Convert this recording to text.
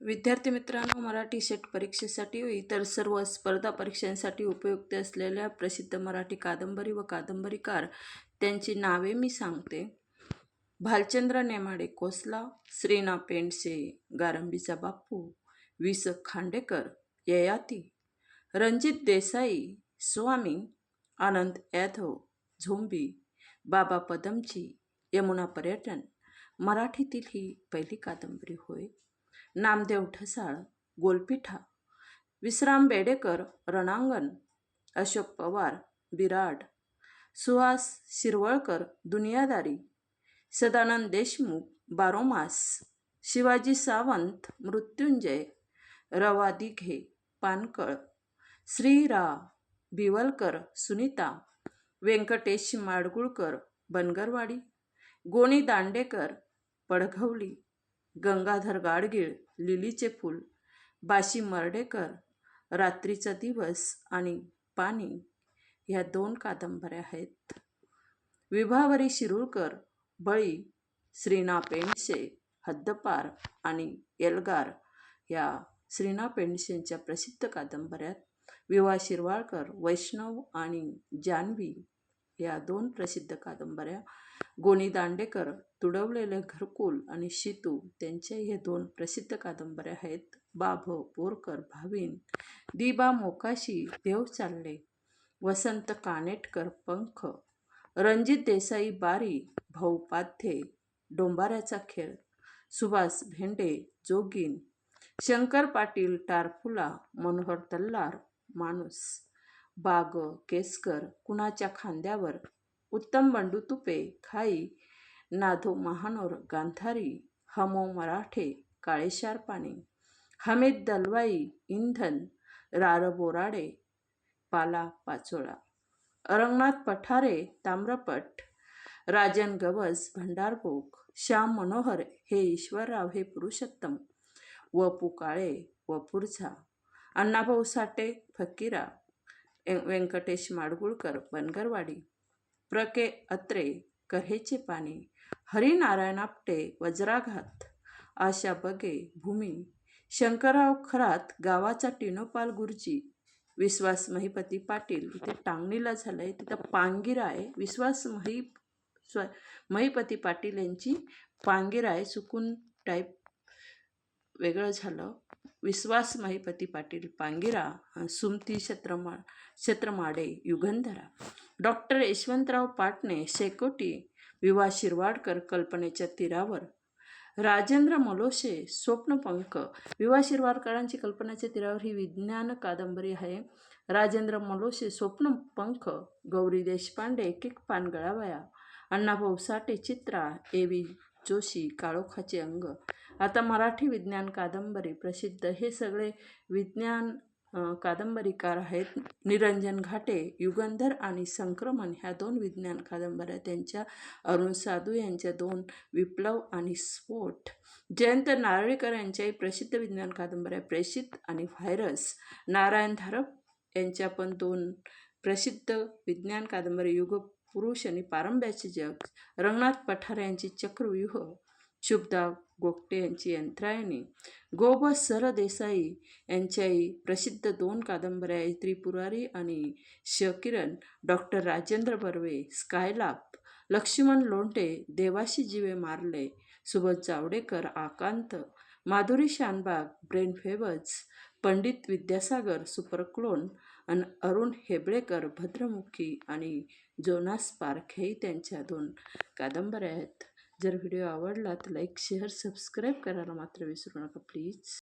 विद्यार्थी मित्रांनो मराठी सेट परीक्षेसाठी इतर सर्व स्पर्धा परीक्षांसाठी उपयुक्त असलेल्या प्रसिद्ध मराठी कादंबरी व कादंबरीकार त्यांची नावे मी सांगते. भालचंद्र नेमाडे कोसला श्रीना पेंडसे गारंबीचा बापू वि स खांडेकर ययाती रणजित देसाई स्वामी आनंद यादव झोंबी बाबा पदमची यमुना पर्यटन मराठीतील ही पहिली कादंबरी होय. नामदेव ढसाळ गोलपिठा विश्राम बेडेकर रणांगण अशोक पवार बिराड सुहास शिरवळकर दुनियादारी सदानंद देशमुख बारोमास शिवाजी सावंत मृत्युंजय रवा दिघे पानकळ श्रीरा बिवलकर सुनीता व्यंकटेश माडगुळकर बनगरवाडी गोणी दांडेकर पडघवली गंगाधर गाडगीळ लिलीचे फूल बाशी मर्डेकर रात्रीचा दिवस आणि पाणी ह्या दोन कादंबऱ्या आहेत. विभावरी शिरूरकर बळी श्रीना पेंडसे हद्दपार आणि एल्गार या श्रीना पेंडसेंच्या प्रसिद्ध कादंबऱ्यात विवा शिरवाळकर वैष्णव आणि जान्हवी या दोन प्रसिद्ध कादंबऱ्या गोनी दांडेकर तुडवलेले घरकुल आणि शितू त्यांच्या हे दोन प्रसिद्ध कादंबऱ्या आहेत. बाभ बोरकर भावीन दिबा मोकाशी देव चालले वसंत कानेटकर पंख रणजित देसाई बारी भाऊ पाध्ये डोंबाऱ्याचा खेळ सुभाष भेंडे जोगीन शंकर पाटील टारफुला मनोहर तल्लार माणूस बाग केसकर कुणाच्या खांद्यावर उत्तम बंडू तुपे खाई नाधो महानोर गांधारी हमो मराठे काळेशार पाणी हमीद दलवाई इंधन रार बोराडे पाला पाचोळा अरंगनाथ पठारे ताम्रपट राजन गवस भंडारभोग श्याम मनोहर हे ईश्वरराव हे पुरुषोत्तम व पुकाळे व पुरझा अण्णाभाऊ साठे फकीरा व्यंकटेश माडगुळकर बनगरवाडी प्र. के. अत्रे कहेचे पाणी हरिनारायण आपटे वज्राघात आशा बगे भूमी शंकरराव खरात गावाचा टिनोपाल गुरुजी विश्वास महिपती पाटील इथे टांगणीला झालं आहे तिथं पांगिरा आहे. विश्वास मही स्व महिपती पाटील यांची पांगिरा आहे चुकून टाईप वेगळं झालं. विश्वास महिपती पाटील पांगिरा सुमती छत्रमा छत्रमाडे युगंधरा. डॉक्टर यशवंतराव पाटणे शेकोटी विवा शिरवाडकर कल्पनेच्या तीरावर. राजेंद्र मलोशे स्वप्नपंख विवा शिरवाडकरांची कल्पनेच्या तीरावर ही विज्ञान कादंबरी आहे. राजेंद्र मलोशे स्वप्नपंख गौरी देशपांडे एक एक पान अण्णाभाऊ साठे चित्रा ए. व्ही. जोशी काळोखाचे अंग. आता मराठी विज्ञान कादंबरी प्रसिद्ध. हे सगळे विज्ञान कादंबरीकार आहेत. निरंजन घाटे युगंधर आणि संक्रमण ह्या दोन विज्ञान कादंबऱ्या त्यांच्या अरुण साधू यांच्या दोन विप्लव आणि स्फोट. जयंत नारळीकर यांच्याही प्रसिद्ध विज्ञान कादंबऱ्या प्रेषित आणि व्हायरस. नारायण धारप यांच्या पण दोन प्रसिद्ध विज्ञान कादंबरी युग पुरुष आणि पारंब्याचे जग. रंगनाथ पठार यांची चक्रव्यूह शुभदा गोगटे यांची यंत्रायणी गोब सर देसाई यांच्याही प्रसिद्ध दोन कादंबऱ्या आहेत त्रिपुरारी आणि शकिरण डॉक्टर राजेंद्र बर्वे स्कायलाप लक्ष्मण लोंढे देवाशी जीवे मारले सुबोध जावडेकर आकांत Madhuri Shanbhag brain favours Pandit Vidyasagar superclone आणि अरुण हेबळेकर भद्रमुखी आणि जोनास पार्क हेही त्यांच्या दोन कादंबऱ्या आहेत. जर व्हिडिओ आवडला तर लाईक शेअर सबस्क्राईब करायला मात्र विसरू नका प्लीज.